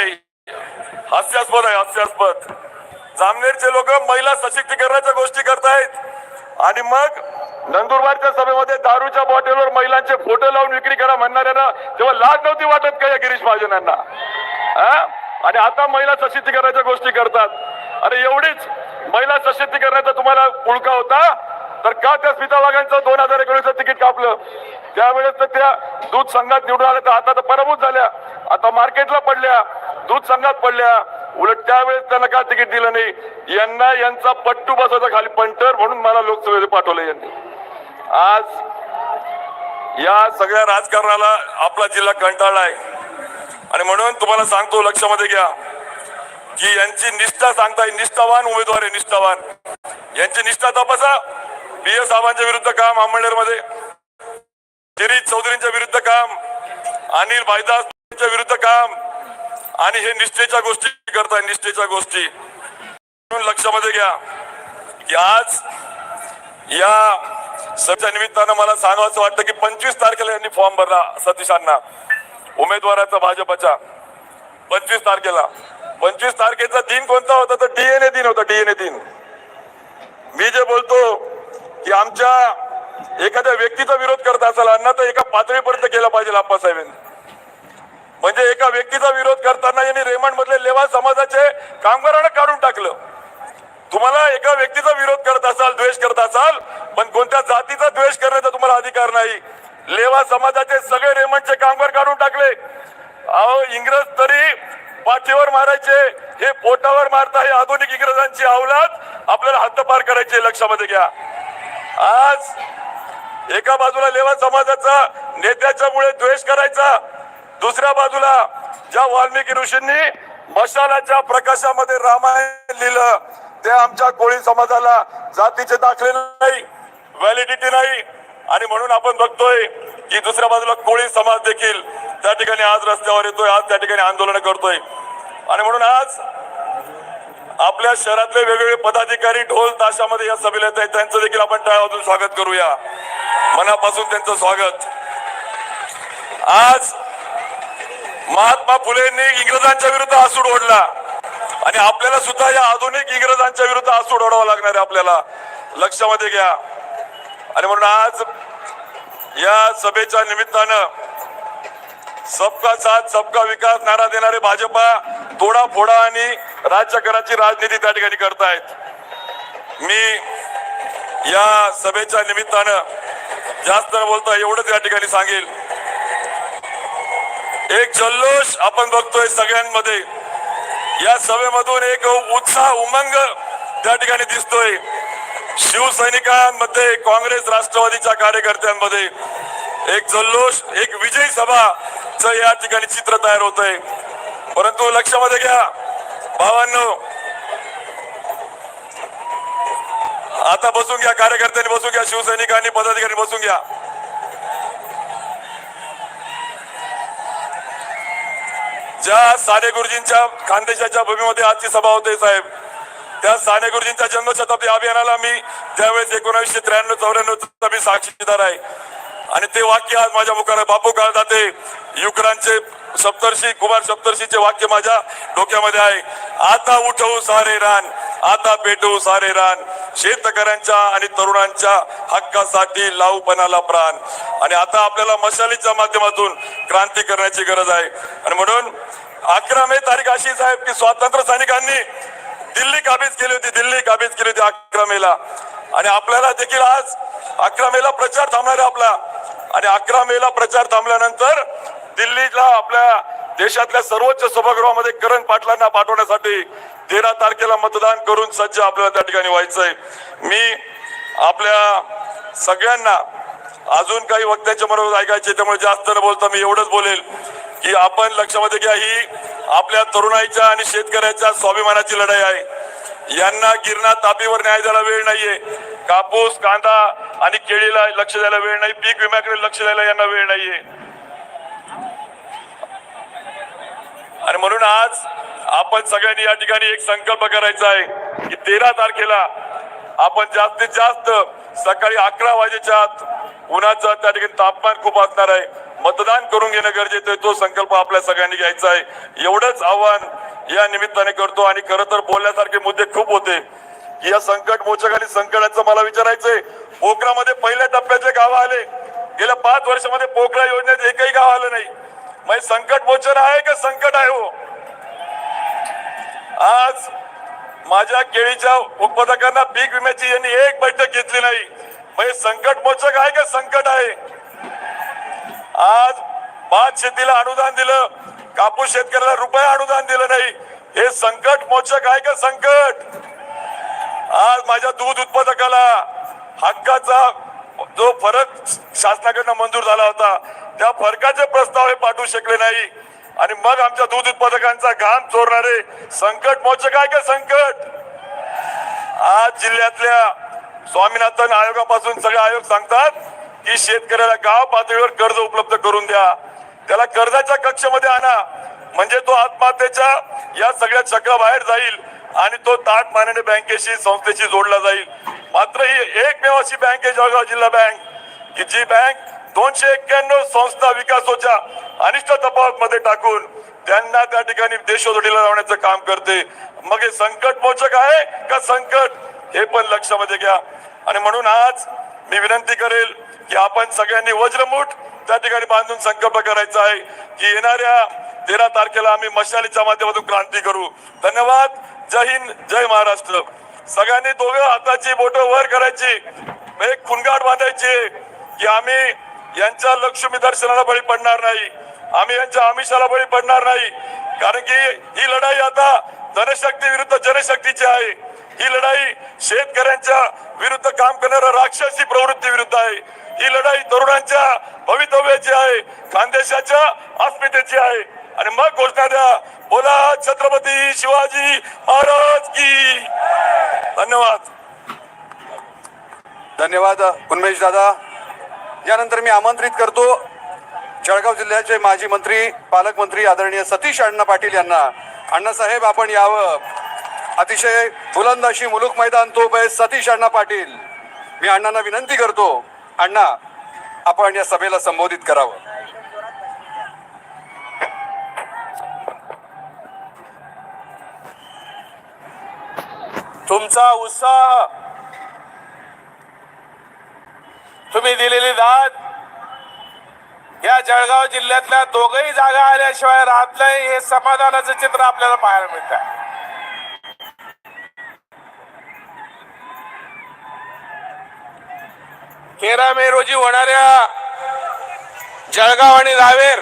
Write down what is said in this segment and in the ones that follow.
आहे हास्यास्पद आहे हास्यास्पद. जामनेरचे लोक महिला सशक्तीकरणाच्या गोष्टी करतायत. आणि मग नंदुरबारच्या सभेमध्ये दारूच्या बॉटलवर महिलांचे फोटो लावून विक्री करा म्हणणाऱ्यांना तेव्हा लाज नव्हती वाटत का या गिरीश महाजनांना? हा? आणि आता महिला सशक्तीकरणाच्या गोष्टी करतात. आणि एवढीच महिला सशक्तीकरणाचा तुम्हाला पुळका होता तर का त्या स्मिता वाघांचं दोन हजार एकोणीसचं तिकीट कापलं? त्यावेळेस तर त्या दूध संघात निवडून आल्या तर आता तर पराभूत झाल्या. आता मार्केटला पडल्या. दूध संघात पडल्या. उलट त्यावेळेस त्यांना का तिकीट दिलं नाही. यांना यांचा पट्टू बसवायचा खाली पंटर म्हणून मला लोकसभेत पाठवलं यांनी. आज या सगळ्या राजकारणाला आपला जिल्हा कंटाळला आहे. आणि म्हणून तुम्हाला सांगतो लक्षामध्ये घ्या की यांची निष्ठा सांगताय निष्ठावान उमेदवार आहे निष्ठावान. यांची निष्ठा तपासा. बी एस साहेबांच्या विरुद्ध काममध्ये गिरीश चौधरींच्या विरुद्ध काम अनिल भाईदासच्या विरुद्ध काम आणि हे निष्ठेच्या गोष्टी करताय निष्ठेच्या गोष्टी. म्हणून लक्षामध्ये घ्या की आज या सभेच्या निमित्तानं मला सांगावंसं वाटतं की पंचवीस तारखेला यांनी फॉर्म भरला सतीशांना उमेदवाराचा भाजपच्या. पंचवीस तारखेला. पंचवीस तारखेचा दिन कोणता होता? तर डीएनए दिन होता डीएनए दिन. मी जे बोलतो की आमच्या एखाद्या व्यक्तीचा विरोध करत असाल अण्णा तर एका पातळीपर्यंत केला पाहिजे आप्पासाहेबांनी. म्हणजे एका व्यक्तीचा विरोध करताना यांनी रेमंड मधले लेवा समाजाचे कामगारांना काढून टाकलं. तुम्हाला एका व्यक्तीचा विरोध करत असाल द्वेष करत असाल पण कोणत्या जातीचा द्वेष करण्याचा तुम्हाला अधिकार नाही. लेवा समाजाचे सगळे रेमंडचे कामगार काढून टाकले. अहो इंग्रज तरी पाठीवर मारायचे हे पोटावर मारता हे आधुनिक इंग्रजांची अवलाद. आपल्याला हद्दपार करायची लक्षामध्ये घ्या. आज एका बाजूला लेवा समाजाचा नेत्याच्यामुळे द्वेष करायचा दुसऱ्या बाजूला ज्या वाल्मिकी ऋषींनी मशालाच्या प्रकाशामध्ये रामायण लिहिलं ते आमच्या कोळी समाजाला जातीचे दाखले नाही व्हॅलिडिटी नाही. आणि म्हणून आपण बघतोय की दुसऱ्या बाजूला कोळी समाज देखील त्या ठिकाणी आज रस्त्यावर येतोय आज त्या ठिकाणी आंदोलन करतोय. आणि म्हणून आज आपल्या शहरातले वेगवेगळे पदाधिकारी ढोल ताशामध्ये या सभेला येत आहेत. त्यांचं देखील आपण टाळ्या स्वागत करूया. मनापासून त्यांचं स्वागत. आज महात्मा फुलेंनी इंग्रजांच्या विरुद्ध आसूड ओढला. आणि आपल्याला सुद्धा या आधुनिक इंग्रजांच्या विरुद्ध आसूड ओढावा लागणार आहे आपल्याला. लक्षामध्ये घ्या. आणि म्हणून आज या सभेच्या निमित्तानं सबका साथ सबका विकास नारा देणारे भाजपा तोडा फोडा आणि राज्यकराची राजनीती त्या ठिकाणी करतायत. मी या सभेच्या निमित्तानं जास्त बोलता एवढंच या ठिकाणी सांगेल. एक जल्लोष आपण बघतोय सगळ्यांमध्ये. या सभेमधून एक उत्साह उमंग त्या ठिकाणी दिसतोय. शिवसैनिकांमध्ये काँग्रेस राष्ट्रवादीच्या कार्यकर्त्यांमध्ये. एक जल्लोष एक विजयी सभाच या ठिकाणी चित्र तयार होत आहे परंतु लक्षामध्ये घ्या भावांनो. आता बसून घ्या कार्यकर्त्यांनी बसून घ्या शिवसैनिकांनी पदाधिकारी बसून घ्या. ज्या साने गुरुजींच्या खानदेशाच्या भूमीमध्ये आजची सभा होते साहेब त्या साने गुरुजींच्या जन्मशताब्दी अभियानाला मी त्यावेळेस एकोणीसशे त्र्याण्णव चौऱ्याण्णव मी साक्षीदार आहे. आणि ते वाक्य आज माझ्या मुखार बापू काळ जाते युक्रांचे सप्तर्षी कुमार सप्तर्षीचे वाक्य माझ्या डोक्यामध्ये आहे. आता उठवू सारे रान आता पेटवू सारे रान. शेतकऱ्यांच्या आणि तरुणांच्या हक्कासाठी लावूपणाला प्राण. आणि आता आपल्याला मशालीच्या माध्यमातून क्रांती करण्याची गरज आहे. आणि म्हणून अकरा मे तारीख अशी साहेब की स्वातंत्र्य सैनिकांनी दिल्ली काबीज केली होती दिल्ली काबीज केली होती अकरा मेला आणि आपल्याला देखील आज अकरा मेला प्रचार थांबणार आहे आपला. आणि अकरा मेला प्रचार थांबल्यानंतर दिल्लीला आपल्या देशातल्या सर्वोच्च सभागृहामध्ये करण पाटलांना पाठवण्यासाठी तेरा तारखेला मतदान करून सज्ज आपल्याला त्या ठिकाणी व्हायचंय. मी आपल्या सगळ्यांना अजून काही वक्त्याच्या मनावर ऐकायचे त्यामुळे जास्त न बोलता मी एवढंच बोलेल की आपण लक्षामध्ये घ्या ही आपल्या तरुणाईच्या आणि शेतकऱ्याच्या स्वाभिमानाची लढाई आहे. यांना गिरणा तापीवर न्याय द्यायला वेळ नाहीये. कापूस कांदा आणि केळीला लक्ष द्यायला वेळ नाही. पीक विम्याकडे लक्ष द्यायला यांना वेळ नाहीये. आणि म्हणून आज आपण सगळ्यांनी या ठिकाणी एक संकल्प करायचा आहे की तेरा तारखेला आपण जास्तीत जास्त सकाळी अकरा वाजेच्या आत उन्हाचा त्या ठिकाणी तापमान खूप असणार आहे. मतदान करून घेणं गरजेचं आहे. तो संकल्प आपल्या सगळ्यांनी घ्यायचा आहे. एवढंच आव्हान या निमित्ताने करतो आणि खरं तर बोलण्यासारखे मुद्दे खूप होते. या संकट मोचक आणि संकटाचं मला विचारायचंय. पोखरामध्ये पहिल्या टप्प्याचे गाव आले गेल्या पाच वर्षामध्ये पोखरा योजनेत एकही गाव आलं नाही. मग संकट मोचन आहे का संकट आहे हो? आज माझ्या केळीच्या उत्पादकांना पीक विम्याची यांनी एक बैठक घेतली नाही. म्हणजे संकट मोचक आहे का संकट आहे? आज भात शेतीला अनुदान दिलं कापूस शेतकऱ्याला रुपया अनुदान दिलं नाही. हे संकट मोचक आहे का संकट? आज माझ्या दूध उत्पादकाला हक्काचा जो फरक शासनाकडनं मंजूर झाला होता त्या फरकाचे प्रस्ताव हे पाठवू शकले नाही. आणि मग आमच्या दूध उत्पादकांचा घाम चोरणारे संकट मोचक आहे का संकट? आज जिल्ह्यातल्या स्वामीनाथन आयोगापासून सगळे आयोग सांगतात की शेतकऱ्याला गाव पातळीवर कर्ज उपलब्ध करून द्या. त्याला कर्जाच्या कक्षेमध्ये आणा. म्हणजे तो आत्महत्येच्या या सगळ्या चक्राबाहेर जाईल आणि तो ताट मानाने बँकेशी संस्थेशी जोडला जाईल. मात्र ही एकमेव अशी बँक आहे जळगाव जिल्हा बँक की जी बँक दोनशे एक्क्याण्णव संस्था विकासोच्या अनिष्ट तफावत मध्ये टाकून त्यांना त्या ठिकाणी देशोधडीला लावण्याचं काम करते. मग हे संकट मोचक आहे का संकट? हे पण लक्षामध्ये घ्या. आणि म्हणून आज मी विनंती करेल की आपण सगळ्यांनी वज्रमुठ त्या ठिकाणी बांधून संकल्प करायचा आहे की येणाऱ्या तेरा तारखेला आम्ही मशालीच्या माध्यमातून क्रांती करू. धन्यवाद. जय हिंद जय महाराष्ट्र. सगळ्यांनी दोघं हाताची बोट वर करायची. एक खुनगाट बांधायची की आम्ही यांच्या लक्ष्मी दर्शनाला बळी पडणार नाही. आम्ही यांच्या आमिषाला बळी पडणार नाही. कारण की ही लढाई आता धनशक्ती विरुद्ध जनशक्तीची आहे. ही लढाई शेतकऱ्यांच्या विरुद्ध काम करणाऱ्या राक्षसी प्रवृत्ती विरुद्ध आहे. ही लढाई तरुणांच्या भवितव्याची आहे. खानदेशाच्या अस्मितेची आहे. आणि मग घोषणा द्या. बोला छत्रपती शिवाजी महाराज की. धन्यवाद. धन्यवाद उन्मेश दादा. यानंतर मी आमंत्रित करतो जळगाव जिल्ह्याचे माजी मंत्री पालकमंत्री आदरणीय सतीश अण्णा पाटील यांना. अण्णासाहेब आपण यावं. अतिशय बुलंद अशी मैदान तोप आहे सतीश अण्णा पाटील. मी अण्णांना विनंती करतो अण्णा आपण या सभेला संबोधित करावं. तुमचा उत्साह तुम्ही दिलेली दाद या जळगाव जिल्ह्यातल्या दोघही जागा आल्याशिवाय राहत नाही हे समाधानाचं चित्र आपल्याला पाहायला मिळत आहे तेरा मे रोजी होणाऱ्या जळगाव आणि रावेर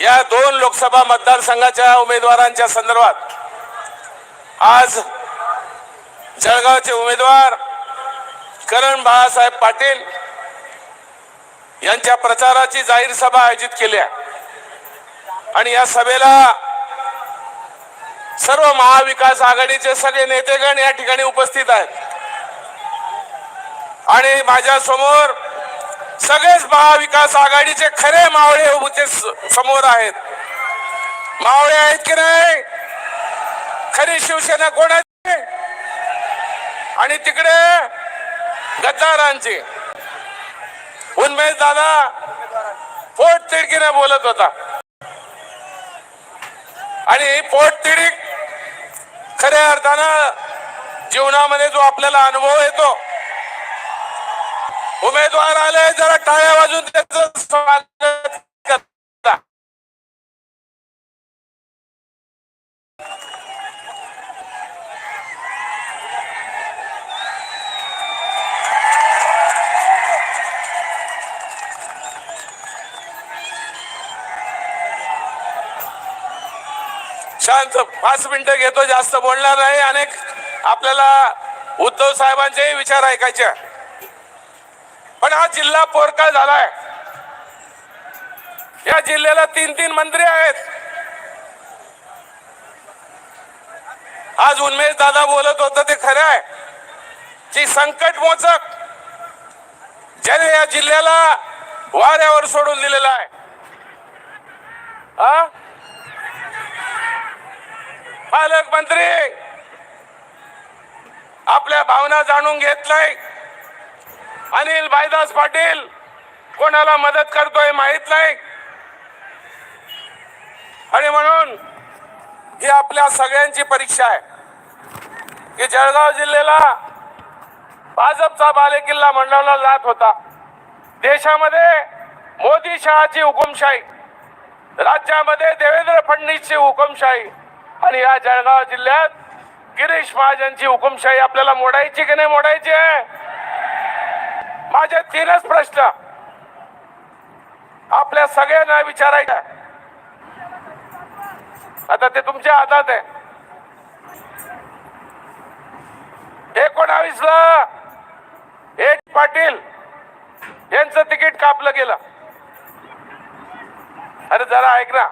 या दोन लोकसभा मतदारसंघाच्या उमेदवारांच्या संदर्भात आज जळगावचे उमेदवार करण बाळासाहेब पाटील यांच्या प्रचाराची जाहीर सभा आयोजित केली आहे. आणि या सभेला सर्व महाविकास आघाडीचे सगळे नेतेगण या ठिकाणी उपस्थित आहेत. आणि माझ्यासमोर सगळेच महाविकास आघाडीचे खरे मावळे उभे समोर आहेत. मावळे आहेत की नाही? खरी शिवसेना कोणाची? आणि तिकडे गद्दारांची. उन्मेश दादा पोट तिडकीने बोलत होता. आणि पोट तिडीक खऱ्या अर्थानं जीवनामध्ये जो आपल्याला अनुभव येतो उमेदवार आले जरा टाळ्या वाजून त्याचं शांत पाच मिनिटं घेतो जास्त बोलणार नाही. अनेक आपल्याला उद्धव साहेबांचेही विचार ऐकायचे पण हा जिल्हा पोरका झालाय. या जिल्ह्याला तीन तीन मंत्री आहेत. आज उन्मेश दादा बोलत होतं ते खरं आहे. की संकट मोचक ज्याने या जिल्ह्याला वाऱ्यावर सोडून दिलेला आहे. हा? पालकमंत्री आपल्या भावना जाणून घेत नाही अनिल भाईदास पाटील कोणाला मदत करतोय माहीत नाही. आणि म्हणून ही आपल्या सगळ्यांची परीक्षा आहे. की जळगाव जिल्ह्याला भाजपचा बालेकिल्ला मंडळला जात होता. देशामध्ये मोदी शहाची हुकुमशाही राज्यामध्ये देवेंद्र फडणवीसची हुकुमशाही आणि या जळगाव जिल्ह्यात गिरीश महाजनची हुकुमशाही आपल्याला मोडायची की नाही मोडायची आहे? माझे तीनच प्रश्न. आपल्या सगळ्यांना विचारायचा आता ते तुमच्या हातात आहे. एकोणावीस ला एच पाटील यांचं तिकीट कापलं गेलं. अरे जरा ऐक ना.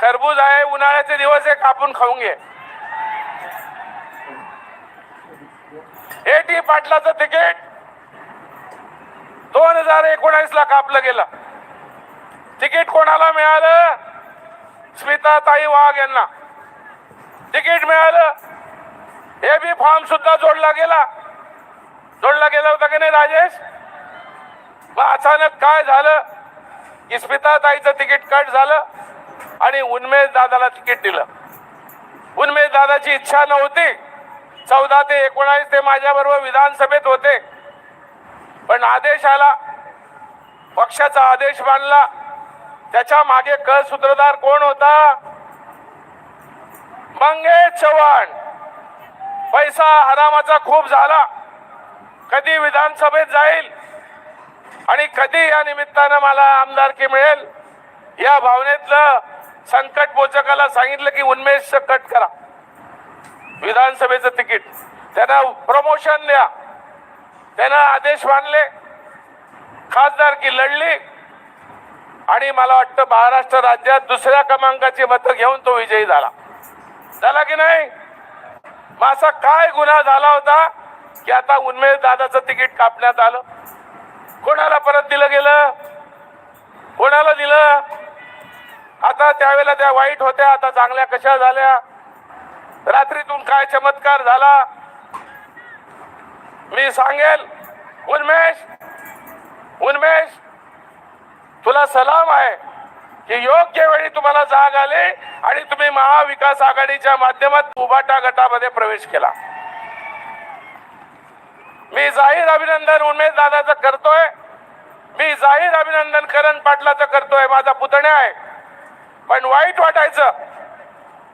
खरबूज आहे उन्हाळ्याचे दिवस आहे कापून खाऊन घे एटी पाटलाचं तिकीट. दोन हजार एकोणावीस ला कापलं गेलं. तिकीट कोणाला मिळालं? स्मिता ताई वाघ यांना. तिकीट मिळालं. हे बी फॉर्म सुद्धा जोडला गेला. जोडला गेला होता की नाही राजेश? मग अचानक काय झालं? की स्मिता ताईचं तिकीट कट झालं. आणि उन्मेष दादाला तिकीट दिलं. उन्मेष दादाची इच्छा नव्हती. चौदा ते एकोणावीस ते माझ्या बरोबर विधानसभेत होते. पण आदेश आला. पक्षाचा आदेश मानला. त्याच्यामागे क सूत्रधार कोण होता? मंगेश चव्हाण. पैसा हरामाचा खूप झाला. कधी विधानसभेत जाईल आणि कधी या निमित्तानं मला आमदारकी मिळेल या भावनेतलं संकट पोचकाला सांगितलं की उन्मेष कट करा. विधानसभेचं तिकीट. त्यांना प्रमोशन द्या. त्यांना आदेश मानले. खासदारकी लढली. आणि मला वाटतं महाराष्ट्र राज्यात दुसऱ्या क्रमांकाची मतं घेऊन तो विजयी झाला. झाला की नाही? मग असा काय गुन्हा झाला होता की आता उन्मेष दादाचं तिकीट कापण्यात आलं? कोणाला परत दिलं गेलं? कोणाला दिलं? आता त्यावेळेला त्या वाईट होत्या आता चांगल्या कशा झाल्या? रात्रीतून काय चमत्कार झाला? मी सांगेल उन्मेष उन्मेष तुला सलाम आहे की योग्य वेळी तुम्हाला जाग आले आणि तुम्ही महाविकास आघाडीच्या माध्यमात उभाटा गटामध्ये प्रवेश केला. मी जाहीर अभिनंदन उमेश दादाचं करतोय. मी जाहीर अभिनंदन करण पाटलाचं करतोय. माझा पुतण्या आहे. पण वाईट वाटायचं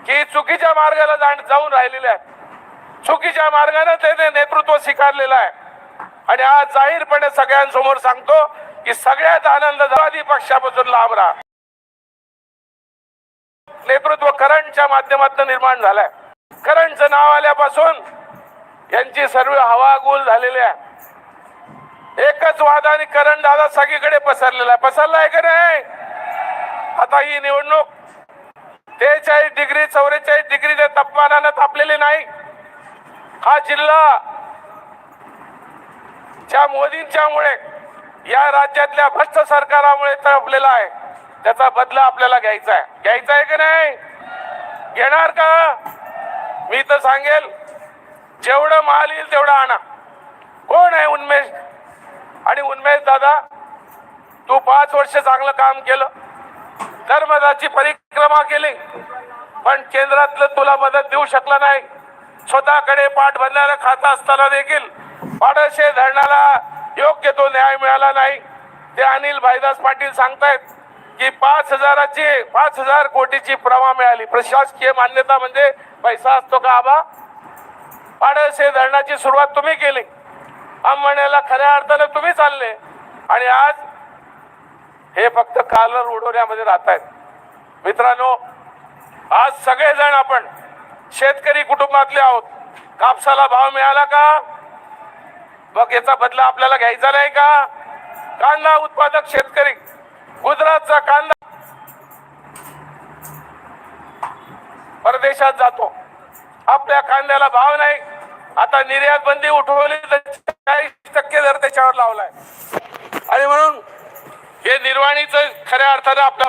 की चुकीच्या मार्गाला जाण- जाऊन राहिलेले आहेत. चुकीच्या मार्गाने त्याने नेतृत्व स्वीकारलेलं आहे. आणि आज जाहीरपणे सगळ्यांसमोर सांगतो की सगळ्यात आनंद जवादी पक्षापासून लांब राहा. नेतृत्व करंटच्या माध्यमातून निर्माण झालाय. करंटचं नाव आल्यापासून यांची सर्व हवागुल झालेली आहे. एकच वाद आणि दादा सगळीकडे पसरलेला आहे. पसरला आहे का नाही? आता ही निवडणूक त्रेचाळीस डिग्री चौवेचाळीस डिग्रीच्या तापमानानं तापलेली नाही हा जिल्हा ज्या मोदींच्यामुळे या राज्यातल्या भ्रष्ट सरकारामुळे तापलेला आहे. त्याचा बदला आपल्याला घ्यायचा आहे. घ्यायचा आहे की नाही? घेणार का? मी तर सांगेल जेवढं माल येईल तेवढं आणा. कोण आहे उन्मेष? आणि उन्मेष दादा तू पाच वर्ष चांगलं काम केलं. धर्मदाची परिक्रमा केली. पण केंद्रातलं तुला मदत देऊ शकला नाही. स्वतःकडे पाठ भरणारं खाता असताना देखील पाडशे धरणाला योग्य तो न्याय मिळाला नाही. ते अनिल भाईदास पाटील सांगतायत की पाच हजाराची पाच हजार कोटीची प्रमा मिळाली. प्रशासकीय मान्यता म्हणजे पैसा असतो का आबा? पाडळसे धरणाची सुरुवात तुम्ही केली. अंबण्याला खऱ्या अर्थानं तुम्ही चालले. आणि आज हे फक्त कालर उडवण्यामध्ये राहत आहेत मित्रांनो आज सगळेजण आपण शेतकरी कुटुंबातले आहोत. कापसाला भाव मिळाला का? मग याचा बदला आपल्याला घ्यायचा नाही का? कांदा उत्पादक शेतकरी गुजरातचा कांदा परदेशात जातो. आपल्या कांद्याला भाव नाही. आता निर्यात बंदी उठवली तर चाळीस टक्के दर त्याच्यावर लावलाय. आणि म्हणून हे निर्वाणीचं खऱ्या अर्थानं आपल्या